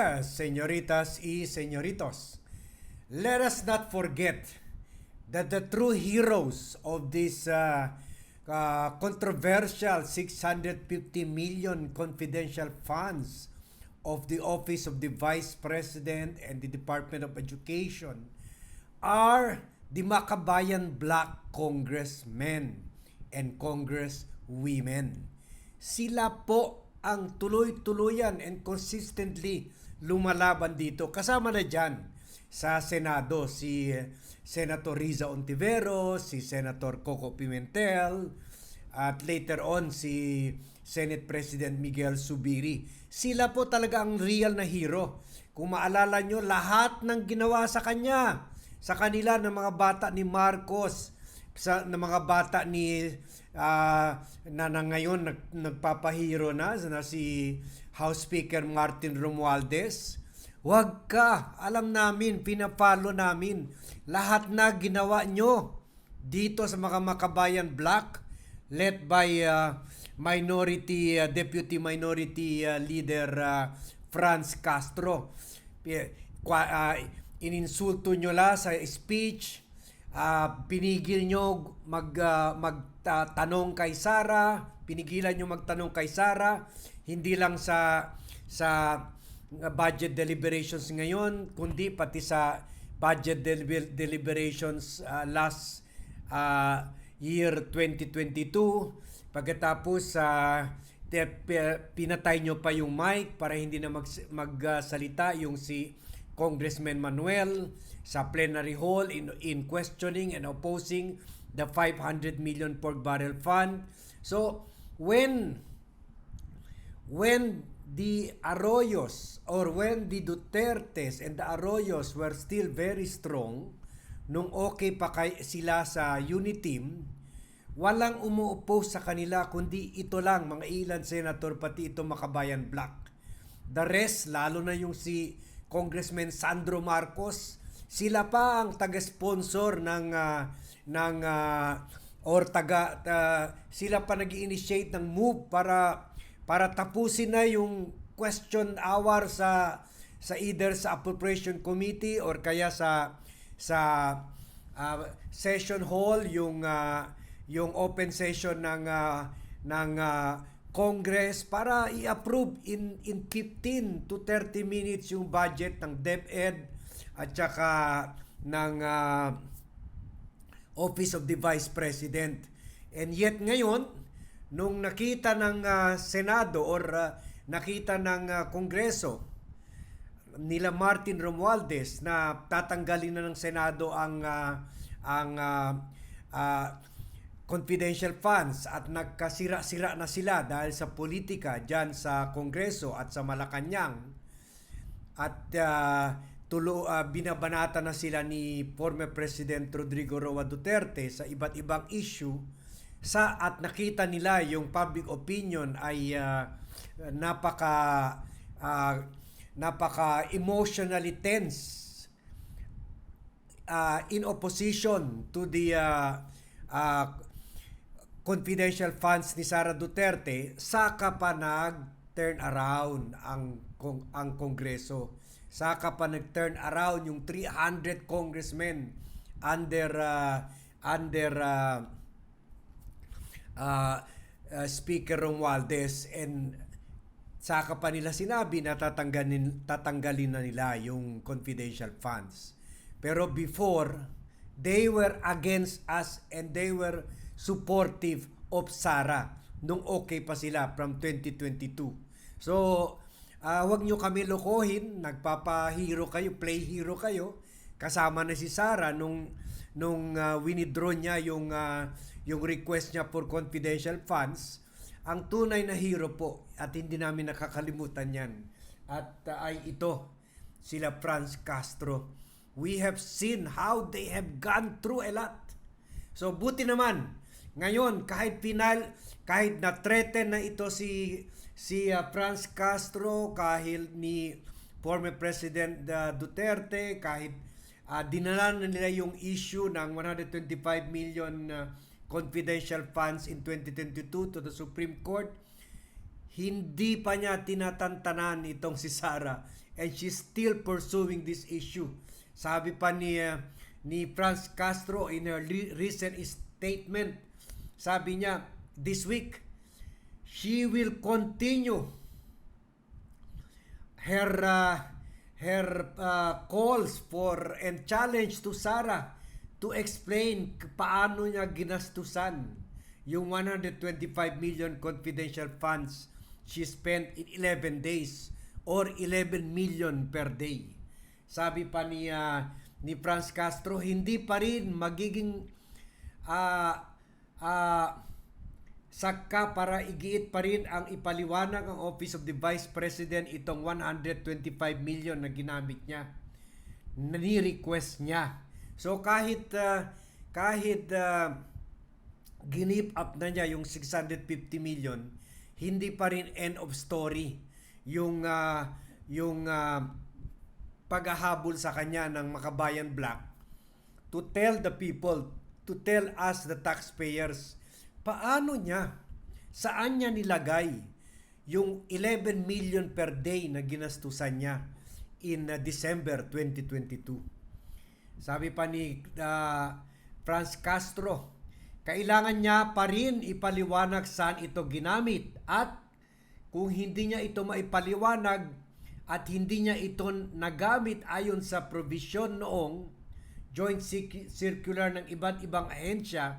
días, señoritas y señoritos. Let us not forget that the true heroes of this uh, uh, controversial 650 million confidential funds of the Office of the Vice President and the Department of Education are the Makabayan Black Congressmen and Congresswomen. Sila po ang tuloy-tuluyan and consistently lumalaban dito. Kasama na dyan sa Senado si eh, Senator Riza Ontiveros, si Senator Coco Pimentel, at later on si Senate President Miguel Subiri. Sila po talaga ang real na hero. Kung maalala nyo, lahat ng ginawa sa kanya, sa kanila ng mga bata ni Marcos, sa ng mga bata ni ah, na, na ngayon nag, nagpapahiro na na si House Speaker Martin Romualdez. Wag ka, alam namin, pinapalo namin lahat na ginawa nyo dito sa mga makabayan black led by ah, minority ah, deputy minority ah, leader ah, Franz Castro. Ah, ininsulto nyo la sa speech Ah, pinigil nyo mag ah, magtanong kay Sara, pinigilan nyo magtanong kay Sara, hindi lang sa sa budget deliberations ngayon, kundi pati sa budget deliber- deliberations ah, last ah, year 2022. Pagkatapos sa pinatay nyo pa yung mic para hindi na mag- magsalita yung si Congressman Manuel sa plenary hall in, in questioning and opposing the 500 million pork barrel fund. So, when when the Arroyos or when the Dutertes and the Arroyos were still very strong, nung okay pa kay sila sa Uniteam, walang umuupo sa kanila kundi ito lang, mga ilan senator pati ito Makabayan Black. The rest, lalo na yung si Congressman Sandro Marcos, sila pa ang taga-sponsor ng ah, ng ah, or taga ta- sila pa nag-initiate ng move para para tapusin na yung question hour sa sa either sa appropriation committee or kaya sa sa ah, session hall yung ah, yung open session ng ah, ng ah, Congress para i-approve in in 15 to 30 minutes yung budget ng DepEd at saka ng ah, Office of the Vice President. And yet ngayon, nung nakita ng ah, Senado or ah, nakita ng ah, Kongreso nila Martin Romualdez na tatanggalin na ng Senado ang ah, ang ah, ah, confidential funds at nagkasira-sira na sila dahil sa politika diyan sa Kongreso at sa Malacanang at ah, tulo ah, binabanata na sila ni former President Rodrigo Roa Duterte sa iba't ibang issue sa at nakita nila yung public opinion ay ah, napaka ah, napaka emotionally tense uh, in opposition to the uh, uh, confidential funds ni Sara Duterte, saka pa nag-turn around ang kong ang Kongreso. Saka pa nag-turn around yung 300 congressmen under uh, under uh, uh, uh, Speaker Romualdez and saka pa nila sinabi na tatanggalin, tatanggalin na nila yung confidential funds. Pero before, they were against us and they were supportive of Sara nung okay pa sila from 2022. So, ah, wag nyo kami lokohin, nagpapahero kayo, play hero kayo. Kasama na si Sara nung nung uh, winidraw niya yung ah, yung request niya for confidential funds. Ang tunay na hero po at hindi namin nakakalimutan yan at ah, ay ito sila Franz Castro. We have seen how they have gone through a lot. So buti naman ngayon kahit final kahit na threaten na ito si si uh, Franz Castro kahit ni former President uh, Duterte kahit uh, dinala na nila yung issue ng 125 million uh, confidential funds in 2022 to the Supreme Court hindi pa niya tinatantanan itong si Sara and she's still pursuing this issue. Sabi pa ni uh, ni Franz Castro in her re- recent statement, sabi niya this week she will continue her uh, her uh, calls for and challenge to Sara to explain paano niya ginastusan yung 125 million confidential funds she spent in 11 days or 11 million per day. Sabi pa ni uh, ni Franz Castro, hindi pa rin magiging ah ah Saka para igiit pa rin ang ipaliwanag ang Office of the Vice President itong 125 million na ginamit niya. Ni-request niya. So kahit ah, kahit ah, ginip up na niya yung 650 million, hindi pa rin end of story yung ah, yung ah, paghahabol sa kanya ng Makabayan Black to tell the people, to tell us the taxpayers, paano niya, saan niya nilagay yung 11 million per day na ginastusan niya in uh, December 2022. Sabi pa ni uh, Franz Castro, kailangan niya pa rin ipaliwanag saan ito ginamit at kung hindi niya ito maipaliwanag at hindi niya ito nagamit ayon sa provision noong joint Circ- circular ng iba't ibang ahensya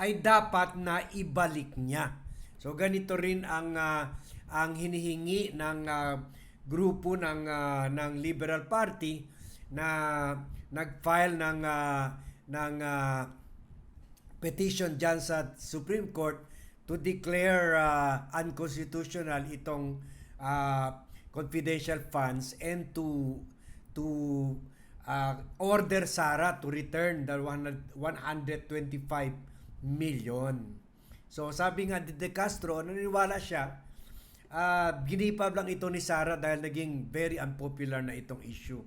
ay dapat na ibalik niya. So ganito rin ang ah, ang hinihingi ng ah, grupo ng ah, ng Liberal Party na nag-file ng ah, ng ah, petition dyan sa Supreme Court to declare uh, unconstitutional itong uh, confidential funds and to to uh, order Sara to return the 100 125 million. So sabi nga ni De Castro, naniniwala siya, uh, ginipab lang ito ni Sara dahil naging very unpopular na itong issue.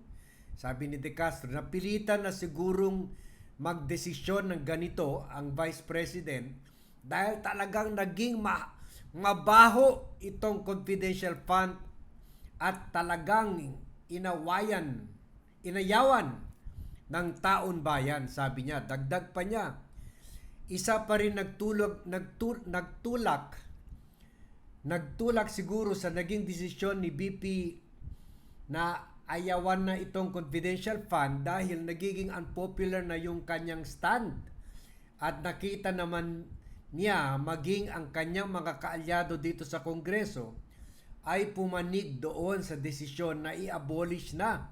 Sabi ni De Castro, napilitan na sigurong magdesisyon ng ganito ang Vice President dahil talagang naging ma- mabaho itong confidential fund at talagang inawayan, inayawan ng taon bayan, sabi niya. Dagdag pa niya, isa pa rin nagtulog, nagtul, nagtulak, nagtulak siguro sa naging desisyon ni BP na ayawan na itong confidential fund dahil nagiging unpopular na yung kanyang stand. At nakita naman niya maging ang kanyang mga kaalyado dito sa Kongreso ay pumanig doon sa desisyon na i-abolish na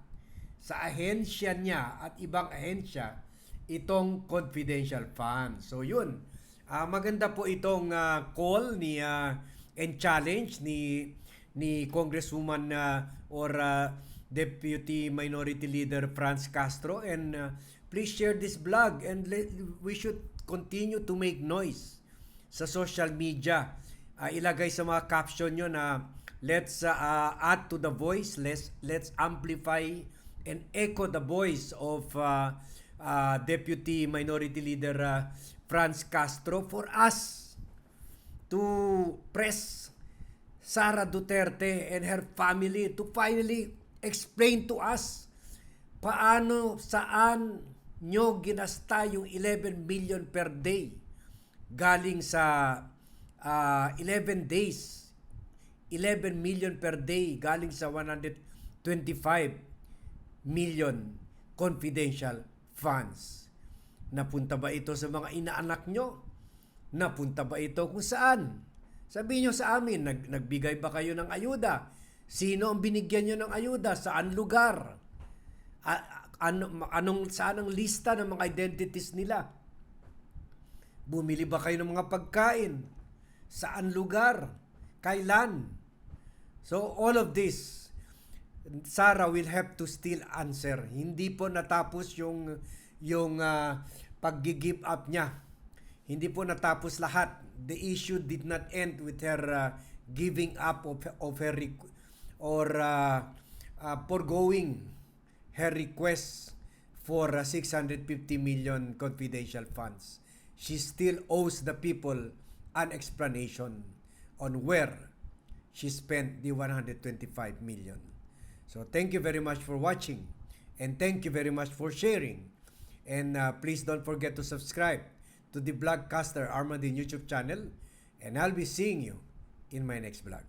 sa ahensya niya at ibang ahensya itong confidential fund. So yun, Ah, maganda po itong ah, call ni ah, and challenge ni ni Congresswoman ah, or ah, Deputy Minority Leader Franz Castro and ah, please share this blog and let, we should continue to make noise sa social media. Ah, ilagay sa mga caption nyo na let's ah, add to the voice, let's let's amplify and echo the voice of ah, ah, Deputy Minority Leader ah, Franz Castro for us to press Sara Duterte and her family to finally explain to us paano saan nyo ginasta yung 11 million per day galing sa ah, 11 days. 11 million per day galing sa 125 million confidential funds. Napunta ba ito sa mga inaanak nyo? Napunta ba ito kung saan? Sabihin nyo sa amin, nag, nagbigay ba kayo ng ayuda? Sino ang binigyan nyo ng ayuda? Saan lugar? A- ano, anong, saan ang lista ng mga identities nila? Bumili ba kayo ng mga pagkain? Saan lugar? Kailan? So all of this, Sarah will have to still answer. Hindi po natapos yung yung uh, pag-give up niya. Hindi po natapos lahat. The issue did not end with her uh, giving up of, of her or uh, uh, foregoing her request for uh, 650 million confidential funds. She still owes the people an explanation on where she spent the 125 million. So thank you very much for watching and thank you very much for sharing. And uh, please don't forget to subscribe to the Vlogcaster Armadin YouTube channel and I'll be seeing you in my next vlog.